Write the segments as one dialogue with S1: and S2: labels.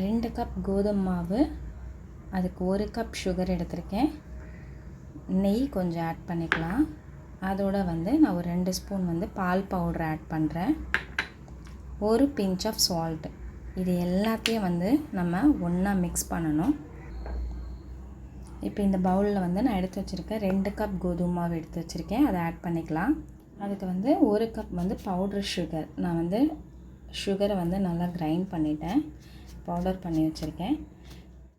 S1: ரெண்டு கப் கோதுமை மாவு அதுக்கு ஒரு கப் சுகர் எடுத்திருக்கேன். நெய் கொஞ்சம் ஆட் பண்ணிக்கலாம். அதோட வந்து நான் ஒரு ரெண்டு ஸ்பூன் வந்து பால் பவுடர் ஆட் பண்ணுறேன் ஒரு பிஞ்ச் ஆஃப் சால்ட் இது எல்லாத்தையும் வந்து நம்ம ஒன்றா மிக்ஸ் பண்ணணும். இப்போ இந்த பவுலில் வந்து நான் எடுத்து வச்சுருக்கேன் ரெண்டு கப் கோதுமை மாவு எடுத்து வச்சுருக்கேன். அதை ஆட் பண்ணிக்கலாம். அதுக்கு வந்து ஒரு கப் வந்து பவுடர் சுகர் நான் வந்து சுகரை வந்து நல்லா கிரைண்ட் பண்ணிட்டேன். பவுடர் பண்ணி வச்சுருக்கேன்.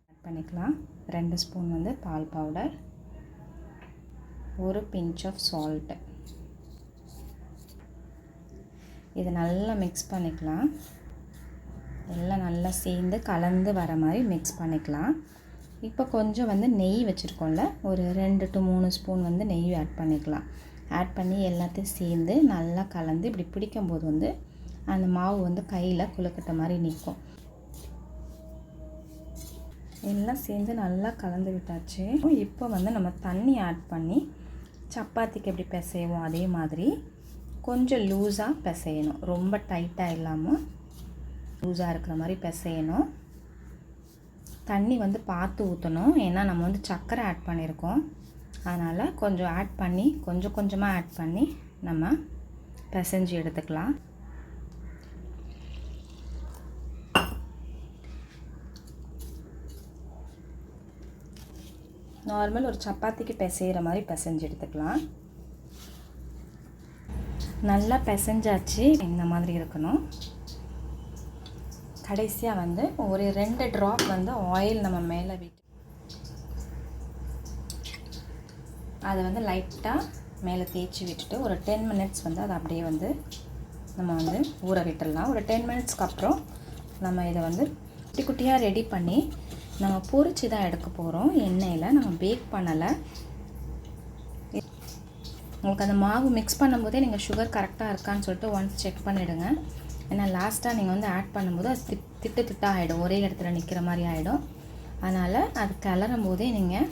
S1: ஆட் பண்ணிக்கலாம். ரெண்டு ஸ்பூன் வந்து பால் பவுடர் ஒரு பிஞ்ச் ஆஃப் சால்ட்டு இது நல்லா மிக்ஸ் பண்ணிக்கலாம். எல்லாம் நல்லா சேர்ந்து கலந்து வர மாதிரி மிக்ஸ் பண்ணிக்கலாம். இப்போ கொஞ்சம் வந்து நெய் வச்சுருக்கோம்ல ஒரு ரெண்டு டு மூணு ஸ்பூன் வந்து நெய் ஆட் பண்ணிக்கலாம். ஆட் பண்ணி எல்லாத்தையும் சேர்ந்து நல்லா கலந்து இப்படி பிடிக்கும்போது வந்து அந்த மாவு வந்து கையில் குலுக்கட்ட மாதிரி நிற்கும் எல்லாம் சேர்ந்து நல்லா கலந்து விட்டாச்சு. இப்போ வந்து நம்ம தண்ணி ஆட் பண்ணி சப்பாத்திக்கு எப்படி பிசைவோம் அதே மாதிரி கொஞ்சம் லூஸாக பிசையணும். ரொம்ப டைட்டாக இல்லாமல் லூஸாக இருக்கிற மாதிரி பிசையணும். தண்ணி வந்து பார்த்து ஊற்றணும் ஏன்னா நம்ம வந்து சர்க்கரை ஆட் பண்ணியிருக்கோம். அதனால் கொஞ்சம் ஆட் பண்ணி கொஞ்சம் கொஞ்சமாக ஆட் பண்ணி நம்ம பிசைஞ்சு எடுத்துக்கலாம். நார்மல் ஒரு சப்பாத்திக்கு பிசைகிற மாதிரி பிசைஞ்சு எடுத்துக்கலாம். நல்லா பிசைஞ்சாச்சு. இந்த மாதிரி இருக்கணும். கடைசியாக வந்து ஒரு ரெண்டு ட்ராப் வந்து ஆயில் நம்ம மேலே விட்டு அதை வந்து லைட்டாக மேலே தேய்ச்சி விட்டுட்டு ஒரு டென் மினிட்ஸ் வந்து அதை அப்படியே வந்து நம்ம வந்து ஊற விட்டுடலாம். ஒரு டென் மினிட்ஸ்க்கு அப்புறம் நம்ம இதை வந்து குட்டி குட்டியாக ரெடி பண்ணி நம்ம பொரிச்சு தான் எடுக்க போகிறோம் எண்ணெயில் நம்ம பேக் பண்ணலை. உங்களுக்கு அந்த மாவு மிக்ஸ் பண்ணும்போதே நீங்கள் சுகர் கரெக்டாக இருக்கான்னு சொல்லிட்டு ஒன்ஸ் செக் பண்ணிவிடுங்க ஏன்னா லாஸ்ட்டாக நீங்கள் வந்து ஆட் பண்ணும்போது அது திட் திட்டு திட்டாக ஆகிடும் ஒரே இடத்துல நிற்கிற மாதிரி ஆகிடும் அதனால் அது கிளறும் போதே நீங்கள்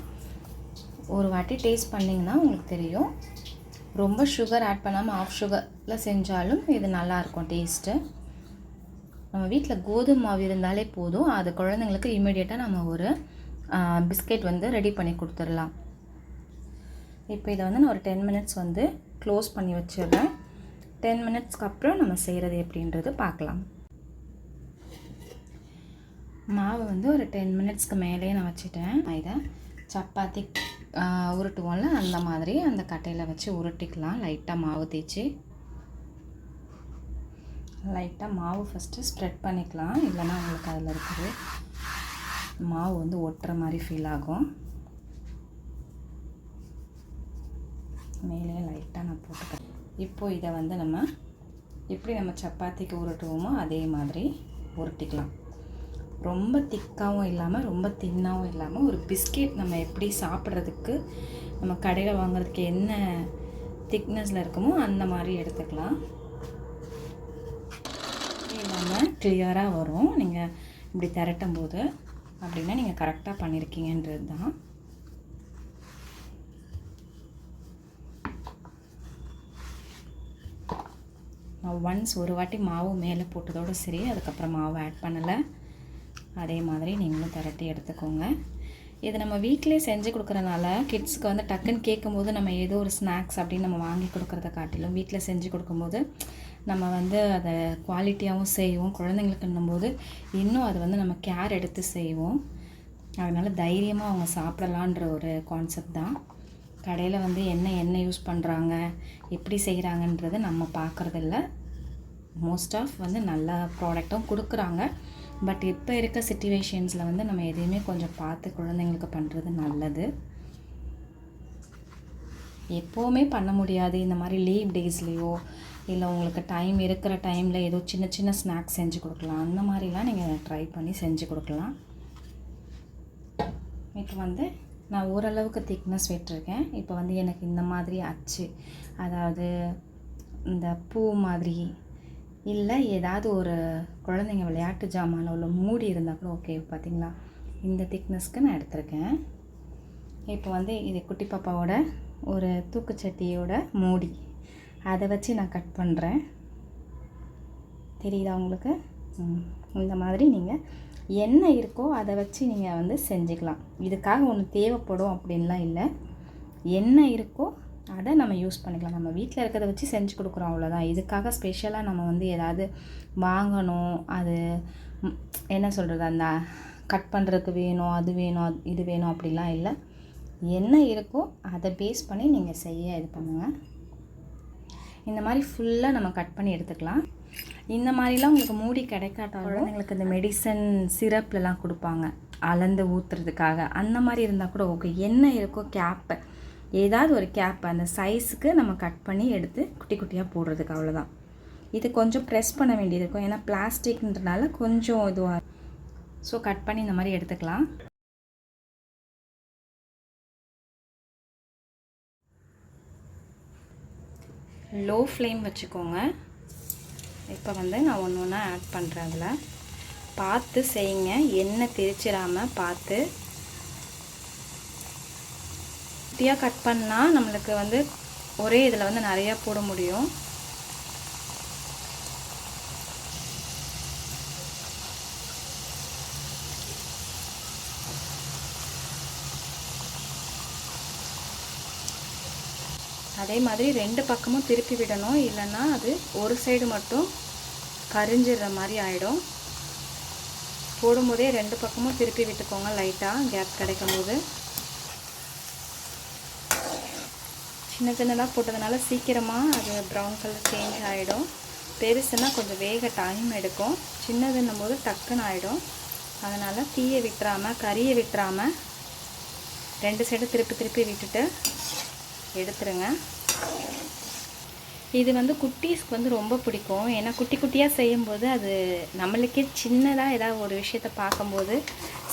S1: ஒரு வாட்டி டேஸ்ட் பண்ணிங்கன்னா உங்களுக்கு தெரியும். ரொம்ப சுகர் ஆட் பண்ணாமல் ஆஃப் சுகரில் செஞ்சாலும் இது நல்லாயிருக்கும் டேஸ்ட்டு வீட்டில் கோதுமை மாவு இருந்தாலே போதும். அது குழந்தைங்களுக்கு இமீடியட்டாக நம்ம ஒரு பிஸ்கெட் வந்து ரெடி பண்ணி கொடுத்துடலாம். இப்போ இதை வந்து நான் ஒரு டென் மினிட்ஸ் வந்து க்ளோஸ் பண்ணி வச்சிடுறேன். டென் மினிட்ஸ்க்கு அப்புறம் நம்ம செய்கிறது எப்படின்றது பார்க்கலாம். மாவு வந்து ஒரு டென் மினிட்ஸ்க்கு மேலேயே நான் வச்சுட்டேன். இதை சப்பாத்தி உருட்டுவோம்ல அந்த மாதிரி அந்த கட்டையில் வச்சு உருட்டிக்கலாம். லைட்டாக மாவு தேய்ச்சி லைட்டாக மாவு ஃபஸ்ட்டு ஸ்ப்ரெட் பண்ணிக்கலாம். இல்லைன்னா உங்களுக்கு அதில் இருக்குது மாவு வந்து ஒட்டுற மாதிரி ஃபீல் ஆகும். மேலே லைட்டாக நான் போட்டுக்கிறேன். இப்போது இதை வந்து நம்ம எப்படி நம்ம சப்பாத்திக்கு உருட்டுவோமோ அதே மாதிரி உருட்டிக்கலாம். ரொம்ப திக்காகவும் இல்லாமல் ரொம்ப தின்னாகவும் இல்லாமல் ஒரு பிஸ்கெட் நம்ம எப்படி சாப்பிட்றதுக்கு நம்ம கடையில் வாங்குறதுக்கு என்ன திக்னஸில் இருக்குமோ அந்த மாதிரி எடுத்துக்கலாம் இல்லாமல் கிளியராக வரும். நீங்கள் இப்படி திரட்டும் போது அப்படின்னா நீங்கள் கரெக்டாக பண்ணியிருக்கீங்கன்றது தான் நான் ஒன்ஸ் ஒரு வாட்டி மாவு மேலே போட்டதோடு சரி அதுக்கப்புறம் மாவு ஆட் பண்ணலை. அதே மாதிரி நீங்களும் திரட்டி எடுத்துக்கோங்க. இது நம்ம வீட்டிலே செஞ்சு கொடுக்குறனால கிட்ஸுக்கு வந்து டக்குன்னு கேட்கும்போது நம்ம ஏதோ ஒரு ஸ்நாக்ஸ் அப்படின்னு நம்ம வாங்கி கொடுக்குறத காட்டிலும் வீட்டில் செஞ்சு கொடுக்கும்போது நம்ம வந்து அதை குவாலிட்டியாகவும் செய்வோம். குழந்தைங்களுக்குன்னும் போது இன்னும் அது வந்து நம்ம கேர் எடுத்து செய்வோம். அதனால் தைரியமாக அவங்க சாப்பிடலான்ற ஒரு கான்செப்ட் தான். கடையில் வந்து என்ன எண்ணெய் யூஸ் பண்ணுறாங்க எப்படி செய்கிறாங்கன்றது நம்ம பார்க்குறதில்ல. மோஸ்ட் ஆஃப் வந்து நல்ல ப்ராடக்ட்டும் கொடுக்குறாங்க. பட் இப்போ இருக்க சுச்சுவேஷன்ஸில் வந்து நம்ம எதையுமே கொஞ்சம் பார்த்து குழந்தைங்களுக்கு பண்ணுறது நல்லது. எப்போவுமே பண்ண முடியாது. இந்த மாதிரி லீவ் டேஸ்லேயோ இல்லை உங்களுக்கு டைம் இருக்கிற டைமில் ஏதோ சின்ன சின்ன ஸ்நாக்ஸ் செஞ்சு கொடுக்கலாம். அந்த மாதிரிலாம் நீங்கள் ட்ரை பண்ணி செஞ்சு கொடுக்கலாம். இப்போ வந்து நான் ஓரளவுக்கு திக்னஸ் விட்டுருக்கேன். இப்போ வந்து எனக்கு இந்த மாதிரி அச்சு அதாவது இந்த பூ மாதிரி இல்லை ஏதாவது ஒரு குழந்தைங்க விளையாட்டு ஜாமான் உள்ள மூடி இருந்தால் கூட ஓகே பார்த்தீங்களா இந்த திக்னஸ்க்கு நான் எடுத்திருக்கேன். இப்போ வந்து இது குட்டி பாப்பாவோட ஒரு தூக்குச்சட்டியோட மூடி. அதை வச்சு நான் கட் பண்ணுறேன் தெரியுதா உங்களுக்கு? ம், இந்த மாதிரி நீங்கள் என்ன இருக்கோ அதை வச்சு நீங்கள் வந்து செஞ்சுக்கலாம். இதுக்காக ஒன்று தேவைப்படும் அப்படின்லாம் இல்லை. என்ன இருக்கோ அதை நம்ம யூஸ் பண்ணிக்கலாம். நம்ம வீட்டில் இருக்கிறத வச்சு செஞ்சு கொடுக்குறோம் அவ்வளோதான் இதுக்காக ஸ்பெஷலாக நம்ம வந்து ஏதாவது வாங்கணும். அது என்ன சொல்கிறது அந்த கட் பண்ணுறதுக்கு வேணும் அது வேணும் அது- இது வேணும் அப்படிலாம் இல்லை. என்ன இருக்கோ அதை பேஸ் பண்ணி நீங்கள் செய்ய இது பண்ணுங்கள் இந்த மாதிரி ஃபுல்லாக நம்ம கட் பண்ணி எடுத்துக்கலாம். இந்த மாதிரிலாம் உங்களுக்கு மூடி கிடைக்காட்டாலும் குழந்தைங்களுக்கு இந்த மெடிசன் சிரப்லலாம் கொடுப்பாங்க. அளந்து ஊற்றுறதுக்காக அந்த மாதிரி இருந்தால் கூட ஓகே என்ன இருக்கோ கேப்பு ஏதாவது ஒரு கேப் அந்த சைஸுக்கு நம்ம கட் பண்ணி எடுத்து குட்டி குட்டியாக போடுறதுக்கு அவ்வளோதான் இது கொஞ்சம் ப்ரெஸ் பண்ண வேண்டியது இருக்கும். ஏன்னா பிளாஸ்டிக்ன்றனால கொஞ்சம் இதுவாக ஸோ கட் பண்ணி இந்த மாதிரி எடுத்துக்கலாம். லோ ஃப்ளேம் வச்சுக்கோங்க. இப்போ வந்து நான் ஒன்று ஒன்றா ஆட் பண்ணுறேன் அதில். பார்த்து செய்யுங்க. எண்ணெய் தெரிச்சிடாமல் பார்த்து. குட்டியாக கட் பண்ணால் நம்மளுக்கு வந்து ஒரே இதில் வந்து நிறையா போட முடியும். அதே மாதிரி ரெண்டு பக்கமும் திருப்பி விடணும். இல்லைன்னா அது ஒரு சைடு மட்டும் கரிஞ்சிடுற மாதிரி ஆகிடும் போடும்போதே ரெண்டு பக்கமும் திருப்பி விட்டுக்கோங்க லைட்டாக கேப் கிடைக்கும் போது சின்ன சின்னதாக போட்டதுனால சீக்கிரமாக அது ப்ரௌன் கலர் சேஞ்ச் ஆகிடும் பெருசுன்னா கொஞ்சம் வேக டைம் எடுக்கும். சின்னதுன்னும் போது டக்குன்னு ஆகிடும் அதனால் தீயை விட்டுறாமல் கறியை விட்டுறாமல் ரெண்டு சைடு திருப்பி திருப்பி விட்டுட்டு எடுத்துருங்க. இது வந்து குட்டீஸ்க்கு வந்து ரொம்ப பிடிக்கும். ஏன்னா குட்டி குட்டியாக செய்யும்போது அது நம்மளுக்கே சின்னதாக ஏதாவது ஒரு விஷயத்த பார்க்கும்போது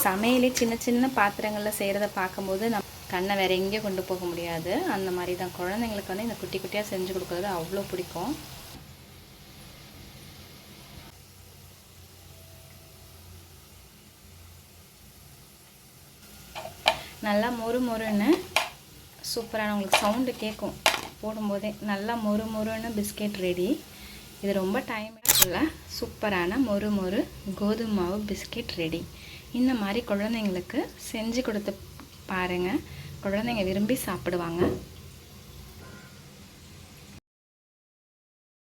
S1: சமையலே சின்ன சின்ன பாத்திரங்களில் செய்கிறத பார்க்கும்போது நம் கண்ணை வேறு எங்கேயும் கொண்டு போக முடியாது. அந்த மாதிரி தான் குழந்தைங்களுக்கு வந்து இந்த குட்டி குட்டியாக செஞ்சு கொடுக்குறது அவ்வளோ பிடிக்கும். நல்லா மொறு மொறுன்னு சூப்பரான உங்களுக்கு சவுண்டு கேட்கும் போடும்போதே நல்லா மொறு மொறுன்னு பிஸ்கெட் ரெடி இது ரொம்ப டைம் இல்லை. சூப்பரான மொறு மொறு கோதுமை மாவு பிஸ்கெட் ரெடி இந்த மாதிரி குழந்தைங்களுக்கு செஞ்சு கொடுத்து பாருங்கள் குழந்தைங்க விரும்பி சாப்பிடுவாங்க.